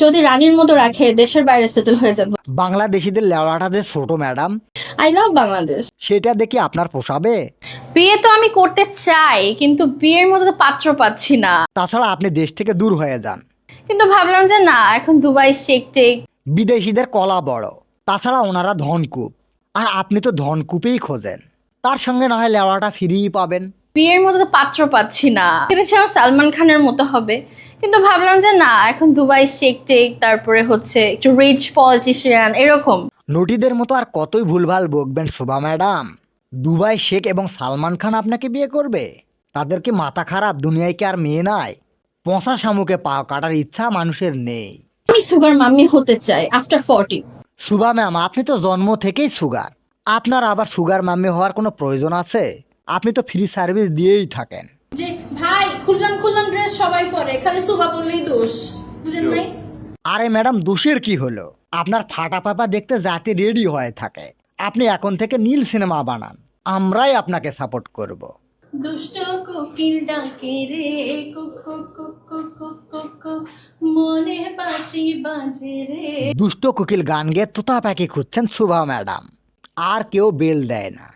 যদি রানীর মতো রাখে দেশের বাইরে সেটেল হয়ে যাব। বাংলাদেশিদের লেওয়াটা যে ছোট ম্যাডাম। আই লাভ বাংলাদেশ সেটা দেখি আপনার পোষাবে? বিয়ে তো আমি করতে চাই কিন্তু বিয়ের মতো তো পাত্র পাচ্ছি না। তাছাড়া আপনি দেশ থেকে দূর হয়ে যান। কিন্তু ভাবলাম যে না এখন দুবাই শেক টেক। বিদেশিদের কলা বড়। তাছাড়া ওনারা ধনকূপ। আর আপনি তো ধনকূপেই খোঁজেন। তার সঙ্গে না হয় লেওয়াটা ফিরিয়ে পাবেন। বিয়ের মতো তো পাত্র পাচ্ছি না। ভেবেছিলাম সালমান খানের মতো হবে। কিন্তু ভাবলাম যে না এখন দুবাই শেক টেক তারপরে হচ্ছে একটু রিচ পলিটিশিয়ান এরকম। নটিদের মতো আর কতই ভুলভাল বকবেন শোভা ম্যাডাম? দুবাই শেখ এবং সালমান খান আপনাকে বিয়ে করবে? তাদেরকে মাথা খারাপ দুনিয়ায় কি আর মেয়ে নাই? পঁচা শামুকে পা কাটার ইচ্ছা মানুষের নেই। আমি সুগার মাম্মি হতে চাই আফটার ফর্টি সুভা ম্যাম আপনি তো জন্ম থেকেই সুগার। আপনার আবার সুগার মাম্মি হওয়ার কোনো প্রয়োজন আছে? আপনি তো ফ্রি সার্ভিস দিয়েই থাকেন। সবাই পরে খালি সুবা বললেই দোষ বুঝেন নাই? আরে ম্যাডাম দোষের কি হলো? আপনার ফাটা পাপা দেখতে জাতি রেডি হয়ে থাকে। আপনি এখন থেকে নীল সিনেমা বানান আমরাই আপনাকে সাপোর্ট করব। দুষ্ট কোকিল ডাকে রে কুকু কুকু কুকু মনে বাঁশি বাজে রে। দুষ্ট কোকিল গান গেয়ে তোতা পাখি খুঁজছেন শুভা ম্যাডাম আর কেউ বেল দেয় না।